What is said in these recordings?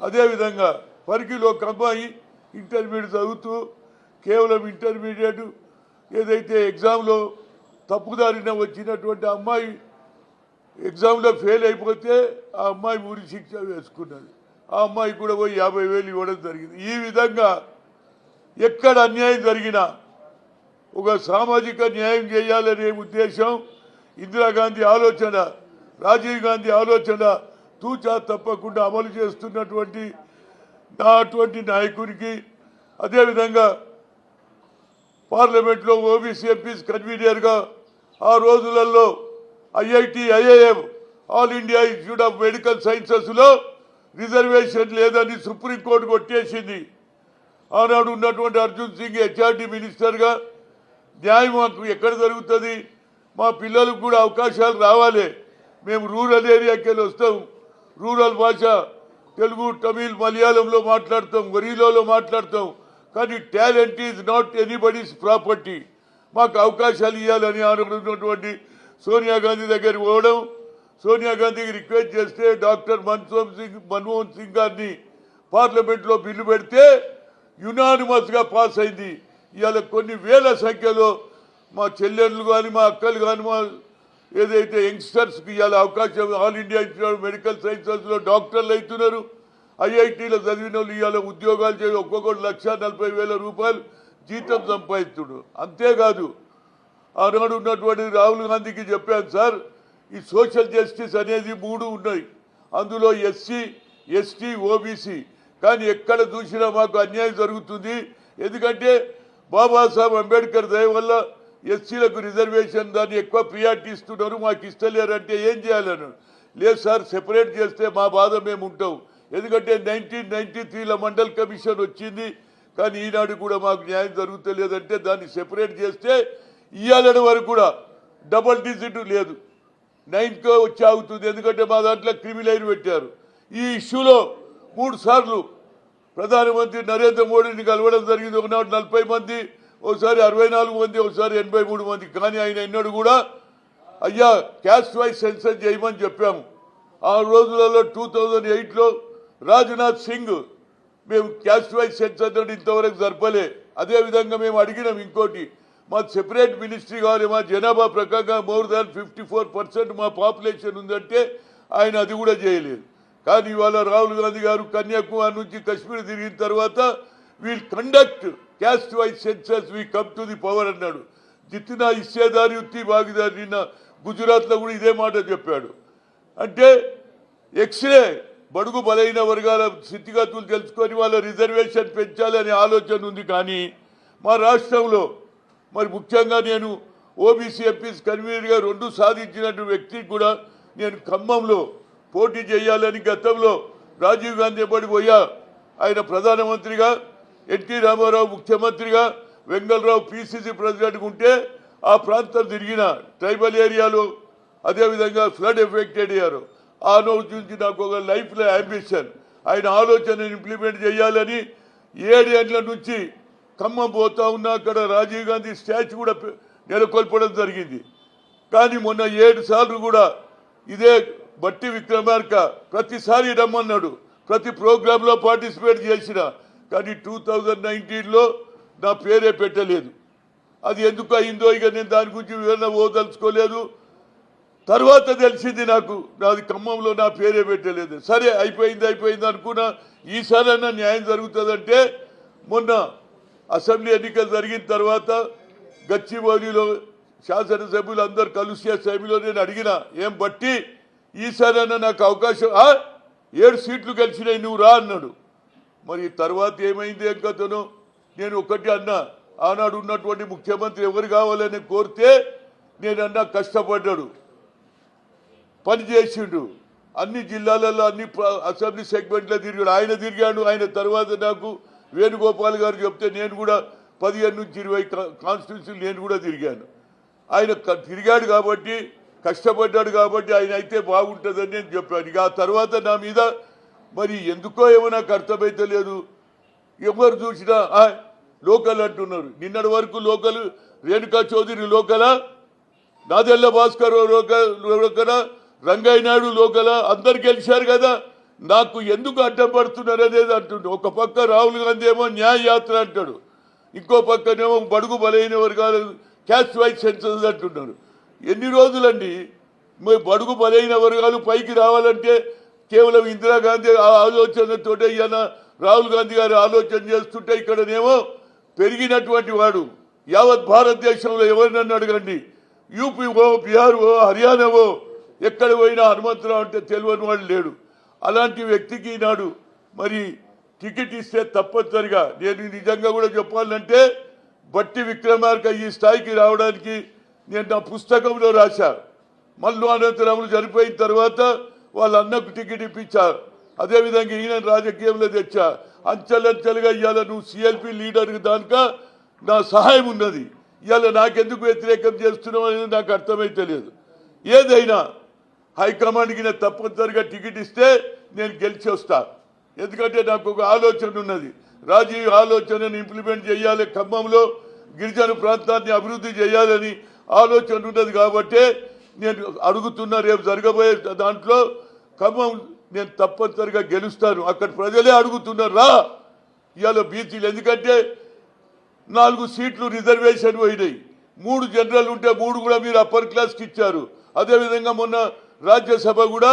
అదేవిధంగా పరికిలో ఒక అమ్మాయి ఇంటర్మీడియట్ చదువుతూ కేవలం ఇంటర్మీడియట్ ఏదైతే ఎగ్జామ్లో తప్పుదారిన వచ్చినటువంటి అమ్మాయి ఎగ్జామ్లో ఫెయిల్ అయిపోతే ఆ అమ్మాయి ఊరి శిక్ష వేసుకున్నది. ఆ అమ్మాయి కూడా పోయి యాభై వేలు ఇవ్వడం జరిగింది. ఈ విధంగా ఎక్కడ అన్యాయం జరిగినా ఒక సామాజిక న్యాయం చేయాలనే ఉద్దేశం ఇందిరాగాంధీ ఆలోచన రాజీవ్ గాంధీ ఆలోచన తూచా తప్పకుండా అమలు చేస్తున్నటువంటి నా అటువంటి నాయకునికి అదేవిధంగా పార్లమెంట్లో ఓబీసీ ఎంపీస్ కన్వీనర్గా ఆ రోజులలో IIT IIM all India institute of medical సైన్సెస్లో reservation లేదని సుప్రీంకోర్టు కొట్టేసింది. ఆనాడు ఉన్నటువంటి అర్జున్ సింగ్ హెచ్ఆర్డి మినిస్టర్గా న్యాయం మాకు ఎక్కడ జరుగుతుంది? మా పిల్లలకు కూడా అవకాశాలు రావాలి. మేము రూరల్ ఏరియాకి వెళ్ళి వస్తాం. రూరల్ భాష తెలుగు తమిళ్ మలయాళంలో మాట్లాడతాం ఒరిలోలో మాట్లాడతాం. కానీ talent is not anybody's property. మాకు అవకాశాలు ఇవ్వాలని అనుకున్నటువంటి సోనియా గాంధీ దగ్గరికి పోవడం సోనియా గాంధీకి రిక్వెస్ట్ చేస్తే డాక్టర్ మన్మోహన్ సింగ్ మన్మోహన్ సింగ్ గారిని పార్లమెంట్లో బిల్లు పెడితే యునానిమస్గా పాస్ అయింది. ఇవాళ కొన్ని వేల సంఖ్యలో మా చెల్లెళ్ళు కానీ మా అక్కలు కానీ మా ఏదైతే యంగ్స్టర్స్కి ఇవాళ అవకాశం ఆల్ ఇండియా ఇన్స్టిట్యూట్ మెడికల్ సైన్సెస్లో డాక్టర్లు అవుతున్నారు. ఐఐటీలో చదివిన వాళ్ళు ఇవాళ ఉద్యోగాలు చేసి ఒక్కొక్కటి లక్ష నలభై వేల రూపాయలు జీతం సంపాదిస్తుడు అంతేకాదు ఆనాడు ఉన్నటువంటి రాహుల్ గాంధీకి చెప్పాను సార్ ఈ సోషల్ జస్టిస్ అనేది మూడు ఉన్నాయి. అందులో ఎస్సీ ఎస్టీ ఓబీసీ. కానీ ఎక్కడ చూసినా మాకు అన్యాయం జరుగుతుంది. ఎందుకంటే బాబాసాహెబ్ అంబేద్కర్ దయ వల్ల ఎస్సీలకు రిజర్వేషన్ దాన్ని ఎక్కువ ప్రియారిటీ ఇస్తున్నారు మాకు ఇస్తలేరంటే ఏం చేయాలను? లేదు సార్ సెపరేట్ చేస్తే మా బాధ మేము ఉంటాం. ఎందుకంటే నైన్టీన్ నైన్టీ త్రీలో మండల్ కమిషన్ వచ్చింది కానీ ఈనాడు కూడా మాకు న్యాయం జరుగుతలేదంటే దాన్ని సెపరేట్ చేస్తే ఇయ్యాలని వరకు కూడా డబల్ డిజిట్ లేదు. నైన్కో వచ్చి ఆగుతుంది ఎందుకంటే మా దాంట్లో క్రిమిలైన్ పెట్టారు. ఈ ఇష్యూలో మూడు సార్లు ప్రధానమంత్రి నరేంద్ర మోడీని కలవడం జరిగింది ఒకనాడు నలభై మంది ఒకసారి అరవై నాలుగు మంది ఒకసారి ఎనభై మూడు మంది. కానీ ఆయన ఎన్నడు కూడా అయ్యా క్యాస్ట్ వైజ్ సెన్సర్ చేయమని చెప్పాము. ఆ రోజులలో టూ థౌజండ్ ఎయిట్లో రాజ్నాథ్ సింగ్ మేము క్యాస్ట్ వైజ్ సెన్సర్ తోటి ఇంతవరకు జరపలే. అదేవిధంగా మేము అడిగినాం ఇంకోటి మా సెపరేట్ మినిస్ట్రీ కావాలి మా జనాభా ప్రకారంగా more than fifty four percent మా పాపులేషన్ ఉందంటే ఆయన అది కూడా చేయలేదు. కానీ ఇవాళ రాహుల్ గాంధీ గారు కన్యాకుమారి నుంచి కాశ్మీర్ తిరిగిన తర్వాత we'll conduct caste wise census we come to the power అన్నాడు. జిత్తిన ఇచ్చేదారి ఉత్తి భాగీదారి నిన్న గుజరాత్లో కూడా ఇదే మాట చెప్పాడు. అంటే ఎక్స్రే బడుగు బలైన వర్గాల స్థితిగతులు తెలుసుకొని వాళ్ళ రిజర్వేషన్ పెంచాలనే ఆలోచన ఉంది కానీ మా రాష్ట్రంలో మరి ముఖ్యంగా నేను ఓబీసీ ఎంపీస్ కన్వీనర్గా రెండు సాధించినటువంటి వ్యక్తికి కూడా నేను ఖమ్మంలో పోటీ చేయాలని గతంలో రాజీవ్ గాంధీ పడిపోయా ఆయన ప్రధానమంత్రిగా ఎన్టీ రామారావు ముఖ్యమంత్రిగా వెంగళరావు పిసిసి ప్రెసిడెంట్ ఉంటే ఆ ప్రాంతం తిరిగిన ట్రైబల్ ఏరియాలో అదేవిధంగా ఫ్లడ్ ఎఫెక్టెడ్ అయ్యారు. ఆ రోజు నుంచి నాకు ఒక లైఫ్లో అంబిషన్. ఆయన ఆలోచన ఇంప్లిమెంట్ చేయాలని ఏడేళ్ళ నుంచి ఖమ్మం పోతా ఉన్నా అక్కడ రాజీవ్ గాంధీ స్టాచ్యూ కూడా నెలకొల్పడం జరిగింది. కానీ మొన్న ఏడు సార్లు కూడా ఇదే బట్టి విక్రమార్క ప్రతిసారి రమ్మన్నాడు. ప్రతి ప్రోగ్రాంలో పార్టిసిపేట్ చేసిన కానీ టూ థౌజండ్ నైన్టీన్లో నా పేరే పెట్టలేదు. అది ఎందుకు అయిందో ఇక నేను దాని గురించి వివరణ ఓదలుచుకోలేదు తర్వాత తెలిసింది నాకు నాది ఖమ్మంలో నా పేరే పెట్టలేదు. సరే అయిపోయింది అయిపోయింది అనుకున్నా ఈసారైనా న్యాయం జరుగుతుందంటే మొన్న అసెంబ్లీ ఎన్నికలు జరిగిన తర్వాత గచ్చిబౌలిలో శాసనసభ్యులు అందరు కలిసే సభ్యులో నేను అడిగిన ఏం బట్టి? ఈసారైనా నాకు అవకాశం ఏడు సీట్లు గెలిచినాయి నువ్వు రా అన్నాడు. మరి తర్వాత ఏమైంది ఏం కథను నేను ఒకటి అన్నా ఆనాడు ఉన్నటువంటి ముఖ్యమంత్రి ఎవరు కావాలని కోరితే నేను అన్నా కష్టపడ్డాడు. పని చేసిండు. అన్ని జిల్లాలలో అన్ని అసెంబ్లీ సెగ్మెంట్లో తిరిగాడు. ఆయన తిరిగాడు. ఆయన తర్వాత నాకు వేణుగోపాల్ గారు చెప్తే నేను కూడా పదిహేను నుంచి ఇరవై కాన్స్టిట్యూన్సీలు నేను కూడా తిరిగాను. ఆయన తిరిగాడు కాబట్టి కష్టపడ్డాడు కాబట్టి ఆయన అయితే బాగుంటుందని నేను చెప్పాను. ఇక ఆ తర్వాత నా మీద మరి ఎందుకో ఏమో నాకు అర్థమైతే లేదు. ఎవరు చూసినా లోకల్ అంటున్నారు. నిన్నటి వరకు లోకల్ రేణుకా చౌదరి లోకలా నాదెల్ల భాస్కర్ లోకల్ లోకల రంగయ్య నాయుడు లోకల అందరు గెలిచారు కదా. నాకు ఎందుకు అడ్డం పడుతున్నారు అనేది అంటుండు. ఒక పక్క రాహుల్ గాంధీ ఏమో న్యాయయాత్ర అంటాడు. ఇంకో పక్కనేమో బడుగు బలైన వర్గాలు క్యాస్ట్ వైజ్ సెన్సస్ అంటున్నారు. ఎన్ని రోజులండి? మరి బడుగు బలైన వర్గాలు పైకి రావాలంటే కేవలం ఇందిరాగాంధీ ఆ ఆలోచనతోటే ఈయన రాహుల్ గాంధీ గారు ఆలోచన చేస్తుంటే ఇక్కడనేమో పెరిగినటువంటి వాడు. యావత్ భారతదేశంలో ఎవరినన్ను అడగండి. యూపీఓ ఓ హర్యానావో ఓ ఎక్కడ పోయినా హనుమంతరావు అంటే తెలియని వాడు లేడు. అలాంటి వ్యక్తికి ఈనాడు మరి టికెట్ ఇస్తే తప్పనిసరిగా నేను నిజంగా కూడా చెప్పాలంటే బట్టి విక్రమార్క ఈ స్థాయికి రావడానికి నేను నా పుస్తకంలో రాశా. మల్లు అనంతరాములు చనిపోయిన తర్వాత వాళ్ళ అన్నకు టికెట్ ఇప్పించారు అదేవిధంగా ఈయన రాజకీయంలో తెచ్చా. అంచెలంచెలుగా ఇవాళ నువ్వు సిఎల్పి లీడర్కి దానిక నా సహాయం ఉన్నది. ఇవాళ నాకెందుకు వ్యతిరేకం చేస్తున్నావు అనేది నాకు అర్థమైతే లేదు ఏదైనా హైకమాండ్కి నేను తప్పనిసరిగా టికెట్ ఇస్తే నేను గెలిచి వస్తా. ఎందుకంటే నాకు ఒక ఆలోచన ఉన్నది. రాజీవ్ ఆలోచనను ఇంప్లిమెంట్ చేయాలి ఖమ్మంలో. గిరిజన ప్రాంతాన్ని అభివృద్ధి చేయాలని ఆలోచన ఉన్నది కాబట్టి నేను అడుగుతున్నా రేపు జరగబోయే దాంట్లో ఖమ్మం నేను తప్పనిసరిగా గెలుస్తాను. అక్కడ ప్రజలే అడుగుతున్నారు రా! ఇవాళ బీసీలు ఎందుకంటే నాలుగు సీట్లు రిజర్వేషన్ పోయినాయి. మూడు జనరల్ ఉంటే మూడు కూడా మీరు అప్పర్ క్లాస్కి ఇచ్చారు. అదేవిధంగా మొన్న రాజ్యసభ కూడా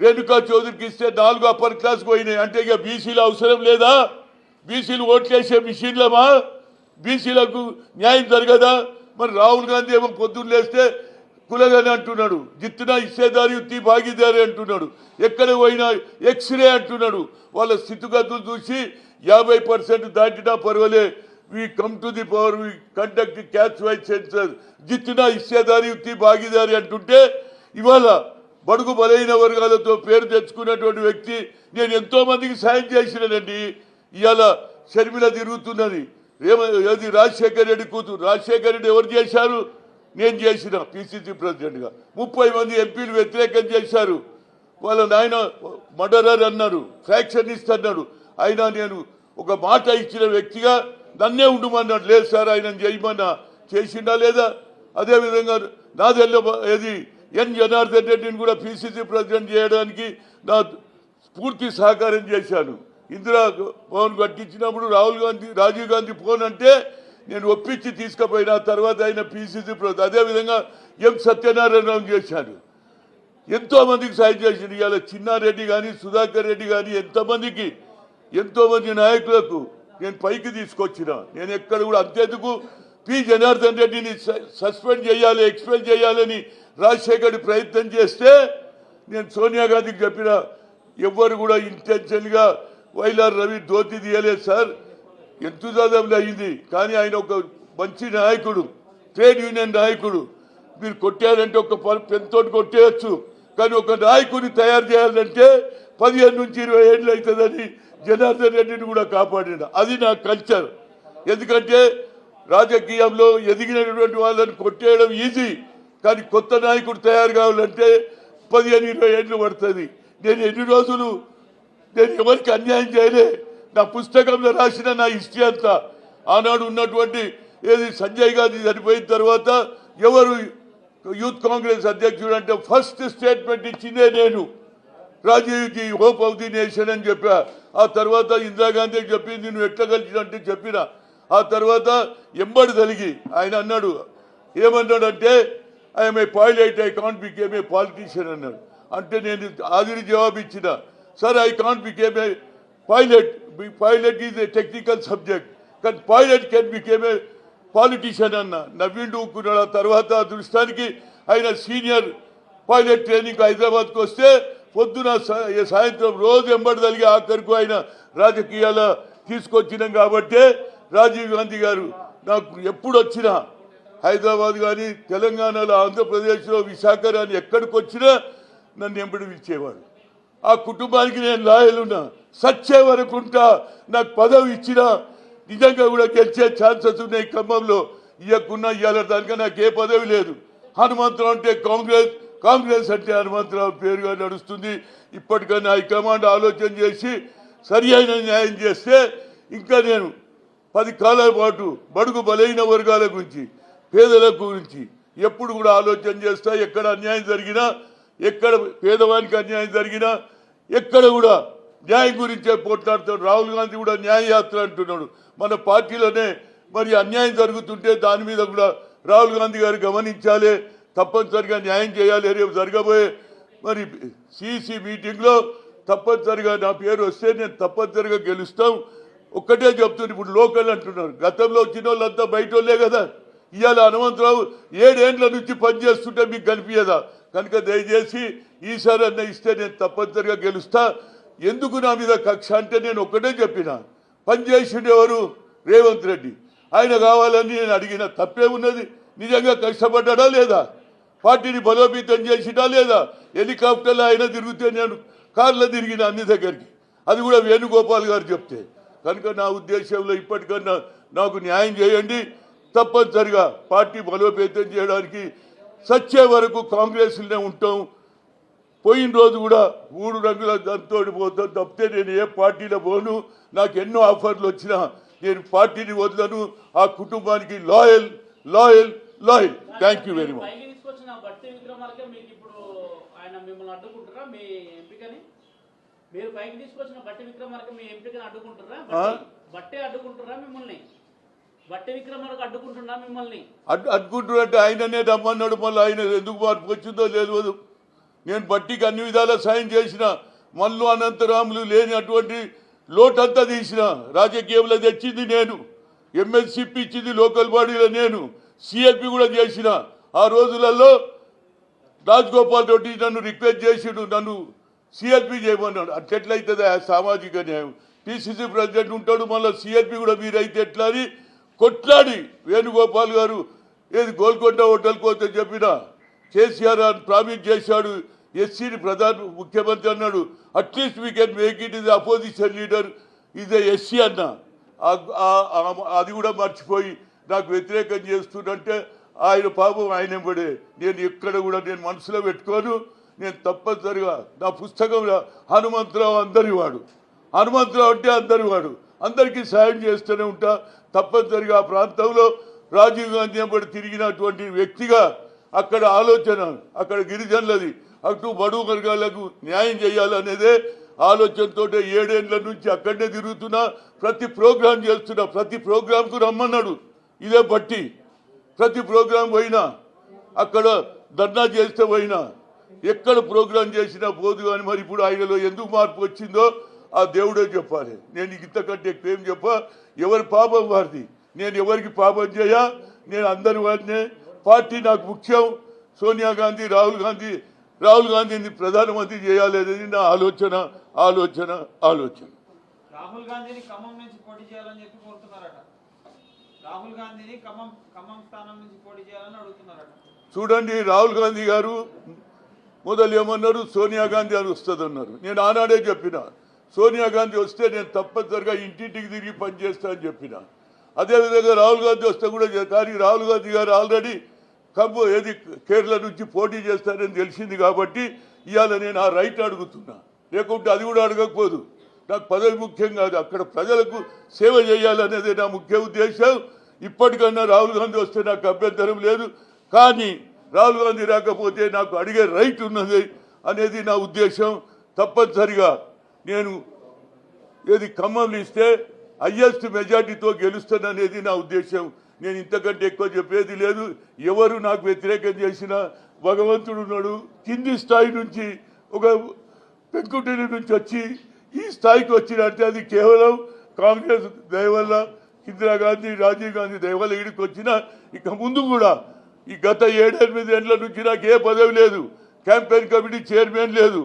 రేణుకా చౌదరికి ఇస్తే నాలుగు అప్పర్ క్లాస్ పోయినాయి. అంటే ఇక బీసీలు అవసరం లేదా? బీసీలు ఓట్లేసే మిషన్లమా? బీసీలకు న్యాయం జరగదా? మరి రాహుల్ గాంధీ ఏమో పొద్దున్న లేస్తే కులగని అంటున్నాడు. జిత్తున ఇచ్చేదారి యుత్తి భాగీదారి అంటున్నాడు. ఎక్కడ పోయినా ఎక్స్రే అంటున్నాడు. వాళ్ళ స్థితిగతులు చూసి యాభై పర్సెంట్ దాటినా పర్వాలే. We come to the power we conduct caste wise census జిత్తున ఇచ్చేదారి యుత్తి భాగీదారి అంటుంటే ఇవాళ బడుగు బలైన వర్గాలతో పేరు తెచ్చుకున్నటువంటి వ్యక్తి నేను ఎంతో మందికి సాయం చేసినానండి. ఇవాళ షర్మిల తిరుగుతున్నది. ఏమ ఏది రాజశేఖర రెడ్డి కూతురు. రాజశేఖర రెడ్డి ఎవరు చేశారు? నేను చేసిన పిసిసి ప్రెసిడెంట్గా. ముప్పై మంది ఎంపీలు వ్యతిరేకం చేశారు. వాళ్ళ నాయన మర్డరర్ అన్నారు ఫ్యాక్షనిస్ట్ అన్నాడు. అయినా నేను ఒక మాట ఇచ్చిన వ్యక్తిగా నన్నే ఉండమన్నాడు లేదు సార్ ఆయన చేయమన్నా చేసిండా లేదా? అదేవిధంగా నాదెల్ల ఏది ఎన్. జనార్దన్ రెడ్డిని కూడా పిసిసి ప్రెసిడెంట్ చేయడానికి నా పూర్తి సహకారం చేశాను. ఇందిరా భవన్ కట్టించినప్పుడు రాహుల్ గాంధీ రాజీవ్ గాంధీ ఫోన్ అంటే నేను ఒప్పించి తీసుకుపోయిన తర్వాత ఆయన పీసీసీ ప్రభుత్వం అదేవిధంగా ఎం సత్యనారాయణ చేశాను ఎంతో మందికి సాయం చేసింది ఇవాళ చిన్నారెడ్డి కానీ సుధాకర్ రెడ్డి కానీ ఎంతమందికి ఎంతో మంది నాయకులకు నేను పైకి తీసుకొచ్చిన. నేను ఎక్కడ కూడా అంతేందుకు పి జనార్దన్ రెడ్డిని స- సస్పెండ్ చేయాలి ఎక్స్పెల్ చేయాలని రాజశేఖర్ ప్రయత్నం చేస్తే నేను సోనియా గాంధీకి చెప్పిన ఎవ్వరు కూడా ఇంటెన్షన్గా వైలార్ రవి ధోతి తీయలేదు సార్. ఎంతుజాదంలో అయింది. కానీ ఆయన ఒక మంచి నాయకుడు ట్రేడ్ యూనియన్ నాయకుడు. మీరు కొట్టారంటే ఒక పెన్తో కొట్టేయచ్చు. కానీ ఒక నాయకుడిని తయారు చేయాలంటే పదిహేను నుంచి ఇరవై ఏళ్ళు అవుతుందని జనార్దన్ రెడ్డిని కూడా కాపాడిన అది నా కల్చర్. ఎందుకంటే రాజకీయంలో ఎదిగినటువంటి వాళ్ళని కొట్టేయడం ఈజీ. కానీ కొత్త నాయకుడు తయారు కావాలంటే పదిహేను ఇరవై ఏళ్ళు పడుతుంది. నేను ఎన్ని రోజులు నేను ఎవరికి అన్యాయం చేయలే. నా పుస్తకంలో రాసిన నా హిస్టరీ అంతా ఆనాడు ఉన్నటువంటి ఏది సంజయ్ గాంధీ చనిపోయిన తర్వాత ఎవరు యూత్ కాంగ్రెస్ అధ్యక్షుడు అంటే ఫస్ట్ స్టేట్మెంట్ ఇచ్చిందే నేను. Rajiv hope of the nation అని చెప్పా. ఆ తర్వాత ఇందిరాగాంధీ చెప్పింది నువ్వు ఎట్లా కలిసినంటే చెప్పిన. ఆ తర్వాత ఎంబడి తలిగి ఆయన అన్నాడు ఏమన్నాడంటే I'm a pilot I can't become a politician అన్నాడు. అంటే నేను ఆదిరి జవాబు ఇచ్చిన sir I can't become a pilot pilot is a technical subject కానీ pilot can become a politician అన్న. నవ్విండు ఊరుకున్నాడు తర్వాత అదృష్టానికి ఆయన సీనియర్ పైలట్ ట్రైనింగ్ హైదరాబాద్కి వస్తే పొద్దున సాయంత్రం రోజు ఎంబడి తలిగి ఆఖరికు ఆయన రాజకీయాల తీసుకొచ్చినాం కాబట్టి రాజీవ్ గాంధీ గారు నాకు ఎప్పుడు వచ్చినా హైదరాబాద్ కానీ తెలంగాణలో ఆంధ్రప్రదేశ్లో విశాఖ కానీ ఎక్కడికి వచ్చినా నన్ను ఎంబడి ఇచ్చేవాడు ఆ కుటుంబానికి నేను లాయలున్నా. సచ్చే వరకు ఉంటా. నాకు పదవి ఇచ్చినా నిజంగా కూడా గెలిచే ఛాన్సెస్ ఉన్నాయి ఖమ్మంలో. ఇవ్వకున్నా ఇవ్వాల దానిక నాకు ఏ పదవి లేదు. హనుమంతరావు అంటే కాంగ్రెస్. కాంగ్రెస్ అంటే హనుమంతరావు పేరుగా నడుస్తుంది. ఇప్పటికైనా హైకమాండ్ ఆలోచన చేసి సరి అయిన న్యాయం చేస్తే ఇంకా నేను పది కాలాల పాటు బడుగు బలైన వర్గాల గురించి పేదల గురించి ఎప్పుడు కూడా ఆలోచన చేస్తా. ఎక్కడ అన్యాయం జరిగినా ఎక్కడ పేదవానికి అన్యాయం జరిగినా ఎక్కడ కూడా న్యాయం గురించే పోట్లాడుతాడు రాహుల్ గాంధీ కూడా న్యాయయాత్ర అంటున్నాడు. మన పార్టీలోనే మరి అన్యాయం జరుగుతుంటే దాని మీద కూడా రాహుల్ గాంధీ గారు గమనించాలి. తప్పనిసరిగా న్యాయం చేయాలి. రేపు జరగబోయే మరి సిసి మీటింగ్లో తప్పనిసరిగా నా పేరు వస్తే నేను తప్పనిసరిగా గెలుస్తాం. ఒక్కటే చెప్తుంది ఇప్పుడు లోకల్ అంటున్నారు. గతంలో వచ్చిన వాళ్ళంతా బయట వాళ్ళే కదా. ఇవాళ హనుమంతరావు ఏడేండ్ల నుంచి పనిచేస్తుంటే మీకు కనిపించదా? కనుక దయచేసి ఈసారి అన్న ఇస్తే నేను తప్పనిసరిగా గెలుస్తా. ఎందుకు నా మీద కక్ష అంటే నేను ఒక్కటే చెప్పిన. పనిచేసిండు ఎవరు? రేవంత్ రెడ్డి. ఆయన కావాలని నేను అడిగిన తప్పే ఉన్నది. నిజంగా కష్టపడ్డా లేదా? పార్టీని బలోపేతం చేసినా లేదా? హెలికాప్టర్లో ఆయన తిరిగితే నేను కార్లో తిరిగిన అన్ని దగ్గరికి. అది కూడా వేణుగోపాల్ గారు చెప్తే. కనుక నా ఉద్దేశంలో ఇప్పటికన్నా నాకు న్యాయం చేయండి. తప్పనిసరిగా పార్టీ బలోపేతం చేయడానికి సచ్చే వరకు కాంగ్రెస్లోనే ఉంటాం. పోయిన రోజు కూడా మూడు రంగుల దాంతో పోతాను తప్పితే నేను ఏ పార్టీలో పోను. నాకు ఎన్నో ఆఫర్లు వచ్చినా నేను పార్టీని వదలను. ఆ కుటుంబానికి loyal loyal loyal. Thank you very much మీరు పైకి తీసుకొచ్చిన బట్టి విక్రమార్క మీ ఎంపికని అడ్డుకుంటారా బట్టే అడ్డుకుంటారా మిమ్మల్ని? బట్టి విక్రమార్క అడ్డుకుంటున్నా మిమ్మల్ని? అడ్ ఆయననే రమ్మన్నాడు మళ్ళీ ఆయన ఎందుకు మార్పు వచ్చిందో తెలియదు. నేను బట్టికి అన్ని విధాలా సాయం చేసిన మల్లు అనంతరాములు లేని అటువంటి లోటంతా తీసిన రాజకీయంలో తెచ్చింది నేను. ఎంఎస్సిపి ఇచ్చింది లోకల్ బాడీలో నేను. సిఎల్పి కూడా చేసిన. ఆ రోజులలో రాజగోపాల్ రెడ్డి నన్ను రిక్వెస్ట్ చేసిండు నన్ను సిఎల్పి చేయమన్నాడు. అట్లెట్లయితుంది ఆ సామాజిక న్యాయం? పిసిసి ప్రెసిడెంట్ ఉంటాడు మళ్ళీ సిఎల్పి కూడా మీరైతే ఎట్లా అని కొట్లాడి వేణుగోపాల్ గారు ఏది గోల్కొండ హోటల్ పోతే చెప్పిన కేసీఆర్ అని ప్రామిస్ చేశాడు. ఎస్సీని ప్రధాన ముఖ్యమంత్రి అన్నాడు. At least we can make it ఇది అపోజిషన్ లీడర్ ఇస్ ఎస్సీ అన్న. అది కూడా మర్చిపోయి నాకు వ్యతిరేకం చేస్తుందంటే ఆయన పాపం ఆయన పడే నేను ఎక్కడ కూడా నేను మనసులో పెట్టుకోను. నేను తప్పనిసరిగా నా పుస్తకంలో హనుమంతరావు అందరి వాడు హనుమంతరావు అంటే అందరి వాడు అందరికీ సాయం చేస్తూనే ఉంటా. తప్పనిసరిగా ఆ ప్రాంతంలో రాజీవ్ గాంధీ వెంబడి తిరిగినటువంటి వ్యక్తిగా అక్కడ ఆలోచన అక్కడ గిరిజనులది అటు బడుగు వర్గాలకు న్యాయం చేయాలనేదే ఆలోచనతో ఏడేళ్ళ నుంచి అక్కడనే తిరుగుతున్నా ప్రతి ప్రోగ్రాం చేస్తున్నా ప్రతి ప్రోగ్రాంకు రమ్మన్నాడు. ఇదే బట్టి ప్రతి ప్రోగ్రాం పోయినా అక్కడ ధర్నా చేస్తే పోయినా ఎక్కడ ప్రోగ్రాం చేసినా పోదు కానీ మరి ఇప్పుడు ఆయనలో ఎందుకు మార్పు వచ్చిందో ఆ దేవుడే చెప్పాలి. నేను ఇంతకంటే ఎక్కువ ఏం చెప్ప ఎవరి పాపం వారిది? నేను ఎవరికి పాపం చేయ? నేను అందరి వారినే. పార్టీ నాకు ముఖ్యం. సోనియా గాంధీ రాహుల్ గాంధీ. రాహుల్ గాంధీని ప్రధానమంత్రి చేయాలి అనేది నా ఆలోచన ఆలోచన ఆలోచన. రాహుల్ గాంధీని ఖమ్మం నుంచి పోటీ చేయాలని చెప్పి కోరుతున్నారట. రాహుల్ గాంధీని ఖమ్మం ఖమ్మం స్థానం నుంచి పోటీ చేయాలని అడుగుతున్నారట. చూడండి రాహుల్ గాంధీ గారు మొదలు ఏమన్నారు? సోనియా గాంధీ అని వస్తుందన్నారు. నేను ఆనాడే చెప్పిన. సోనియా గాంధీ వస్తే నేను తప్పనిసరిగా ఇంటింటికి తిరిగి పనిచేస్తా అని చెప్పిన. అదేవిధంగా రాహుల్ గాంధీ వస్తే కూడా చే- కానీ రాహుల్ గాంధీ గారు ఆల్రెడీ కంబో ఏది కేరళ నుంచి పోటీ చేస్తారని తెలిసింది కాబట్టి ఇవాళ నేను ఆ రైట్ అడుగుతున్నా. లేకుంటే అది కూడా అడగకపోదు. నాకు పదవి ముఖ్యం కాదు. అక్కడ ప్రజలకు సేవ చేయాలనేది నా ముఖ్య ఉద్దేశం. ఇప్పటికన్నా రాహుల్ గాంధీ వస్తే నాకు అభ్యంతరం లేదు. కానీ రాహుల్ గాంధీ రాకపోతే నాకు అడిగే రైట్ ఉన్నది అనేది నా ఉద్దేశం. తప్పనిసరిగా నేను ఏది ఖమ్మంలో ఇస్తే హయ్యెస్ట్ మెజార్టీతో గెలుస్తాననేది నా ఉద్దేశం. నేను ఇంతకంటే ఎక్కువ చెప్పేది లేదు. ఎవరు నాకు వ్యతిరేకం చేసినా భగవంతుడు ఉన్నాడు. కింది స్థాయి నుంచి ఒక పెంకుటిని నుంచి వచ్చి ఈ స్థాయికి వచ్చినట్టే అది కేవలం కాంగ్రెస్ దయవల్ల ఇందిరాగాంధీ రాజీవ్ గాంధీ దయవల్ల ఇక్కడికి వచ్చిన ఇక ముందు కూడా ఈ గత ఏడెనిమిది ఏళ్ళ నుంచి నాకు ఏ పదవి లేదు. క్యాంపెయిన్ కమిటీ చైర్మన్ లేదు.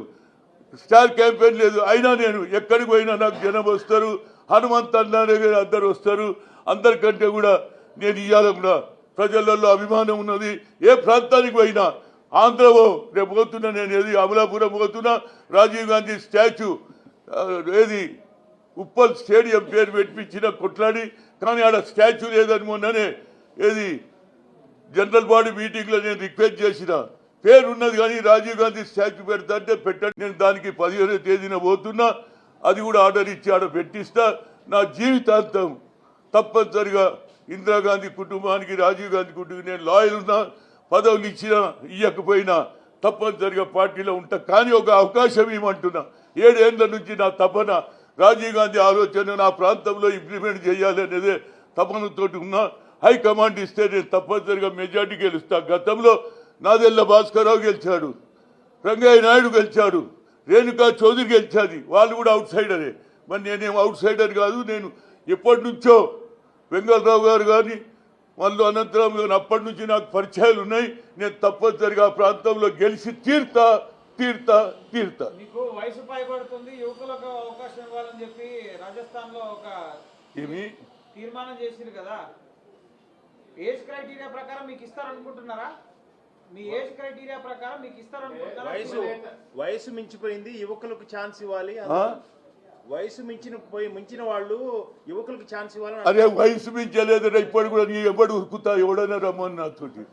స్టార్ క్యాంపెయిన్ లేదు. అయినా నేను ఎక్కడికి పోయినా నాకు జనం వస్తారు. హనుమంత్ అన్నారే అందరు వస్తారు. అందరికంటే కూడా నేను ఇవాళ కూడా ప్రజలలో అభిమానం ఉన్నది. ఏ ప్రాంతానికి పోయినా ఆంధ్రవో రేపు పోతున్నా నేను ఏది అమలాపురం పోతున్నా రాజీవ్ గాంధీ స్టాచ్యూ ఏది ఉప్పల్ స్టేడియం పేరు పెట్టించిన కొట్లాడి కానీ ఆడ స్టాచ్యూ లేదని మొన్ననే ఏది జనరల్ బాడీ మీటింగ్లో నేను రిక్వెస్ట్ చేసిన పేరు ఉన్నది కానీ రాజీవ్ గాంధీ స్టాచ్యూ పెడతా అంటే పెట్టండి. నేను దానికి పదిహేనో తేదీన పోతున్నా. అది కూడా ఆర్డర్ ఇచ్చి ఆడ పెట్టిస్తా. నా జీవితాంతం తప్పనిసరిగా ఇందిరాగాంధీ కుటుంబానికి రాజీవ్ గాంధీ కుటుంబానికి నేను లాయల్ ఉన్నా పదవులు ఇచ్చినా ఇవ్వకపోయినా తప్పనిసరిగా పార్టీలో ఉంటా. కానీ ఒక అవకాశం ఇవ్వమంటున్నా. ఏడేళ్ళ నుంచి నా తపన రాజీవ్ గాంధీ ఆలోచన నా ప్రాంతంలో ఇంప్లిమెంట్ చేయాలి అనేదే తపనతోటి ఉన్నా. హైకమాండ్ ఇస్తే నేను తప్పనిసరిగా మెజార్టీ గెలుస్తా. గతంలో నాదెల్ల భాస్కరరావు గెలిచాడు రంగయ్య నాయుడు గెలిచాడు రేణుకా చౌదరి గెలిచాది. వాళ్ళు కూడా అవుట్ సైడరే మరి నేనేం అవుట్ సైడర్ కాదు నేను ఎప్పటి నుంచో వెంగళరావు గారు కానీ వాళ్ళు అనంతరం గారు అప్పటి నుంచి నాకు పరిచయాలు ఉన్నాయి. నేను తప్పనిసరిగా ఆ ప్రాంతంలో గెలిచి తీర్తా తీర్తా తీర్తా. మీకు వయసు పైబడుతుంది యువకులకు అవకాశం ఇవ్వాలని చెప్పి రాజస్థాన్లో ఒక ఏమి? తీర్మానం చేసింది కదా. ఏజ్ క్రైటీరియా ప్రకారం మీకు ఇస్తారనుకుంటున్నారా? మీ ఏజ్ క్రైటీరియా ప్రకారం మీకు ఇస్తారనుకుంటున్నారా వయసు వయసు మించిపోయింది యువకులకు ఛాన్స్ ఇవ్వాలి? వయసు మించిన పోయి మించిన వాళ్ళు యువకులకు ఛాన్స్ ఇవ్వాలని అరే వయసు మించలేదురా ఇప్పుడు కూడా నీ ఎవడు ఉరుకుతా ఎవడన్నా రమ్మని నాతోటి.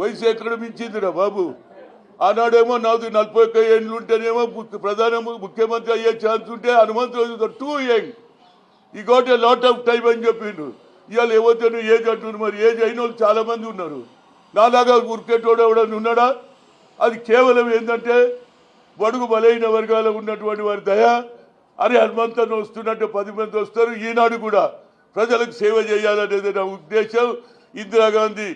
వయసు ఎక్కడ మించిందిరా బాబు? ఆనాడేమో నాకు నలభై ఒక్క ఏళ్ళు ఉంటేనేమో ప్రధాన ముఖ్యమంత్రి అయ్యే ఛాన్స్ ఉంటే Hanumantharao too young. He got a lot of time అని చెప్పిండు. ఇవాళ ఎవరితో ఏజ్ అంటున్నారు మరి ఏజ్ అయిన వాళ్ళు చాలా మంది ఉన్నారు. నాలాగా ఉరికేటోడు ఎవడని ఉన్నాడా? అది కేవలం ఏంటంటే బడుగు బలైన వర్గాలు ఉన్నటువంటి వారి దయ. అరే హనుమంతను వస్తున్నట్టు పది మంది వస్తారు ఈనాడు కూడా ప్రజలకు సేవ చేయాలనేది నా ఉద్దేశం. ఇందిరాగాంధీ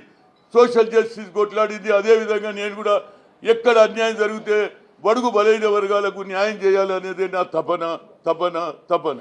సోషల్ జస్టిస్ కొట్లాడింది. అదేవిధంగా నేను కూడా ఎక్కడ అన్యాయం జరిగితే బడుగు బలైన వర్గాలకు న్యాయం చేయాలనేది నా తపన తపన తపన.